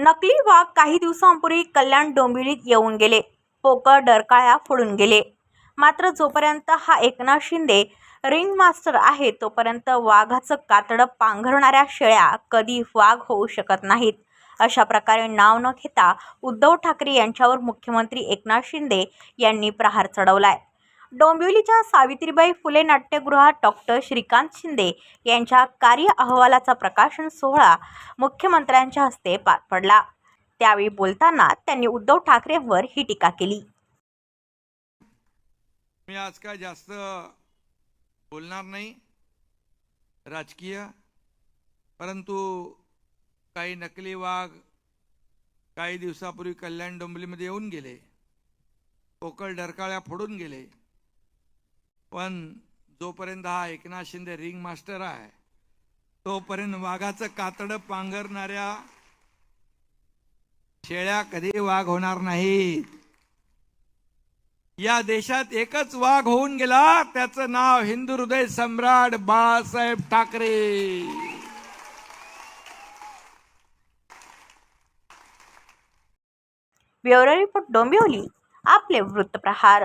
नकली वाघ काही दिवसांपूर्वी कल्याण डोंबिवलीत येऊन गेले. पोकळ डरकाळ्या फोडून गेले. मात्र जोपर्यंत हा एकनाथ शिंदे रिंग मास्टर आहे तोपर्यंत वाघाचं कातडं पांघरणाऱ्या शेळ्या कधी वाघ होऊ शकत नाहीत. अशा प्रकारे नाव न घेता उद्धव ठाकरे यांच्यावर मुख्यमंत्री एकनाथ शिंदे यांनी प्रहार चढवलाय. डोंबिवलीच्या सावित्रीबाई फुले नाट्यगृहात डॉक्टर श्रीकांत शिंदे यांच्या कार्य अहवालाचा प्रकाशन सोहळा मुख्यमंत्र्यांच्या हस्ते पार पडला. त्यावेळी बोलताना त्यांनी उद्धव ठाकरेंवर ही टीका केली. मी आज काय जास्त बोलणार नाही. राजकीय परंतु काही नकली वाघ काही दिवसापूर्वी कल्याण डोंबिवलीमध्ये येऊन गेले. पोकळ डरकाळ्या फोडून गेले. पण जोपर्यंत हा एकनाथ शिंदे रिंग मास्टर आहे तोपर्यंत वाघाचं कातडं पांघरणाऱ्या शेळ्या कधी वाघ होणार नाहीत. या देशात एकच वाघ होऊन गेला त्याचं नाव हिंदू हृदय सम्राट बाळासाहेब ठाकरे. ब्युरो रिपोर्ट डोंबिवली आपले वृत्तप्रहार.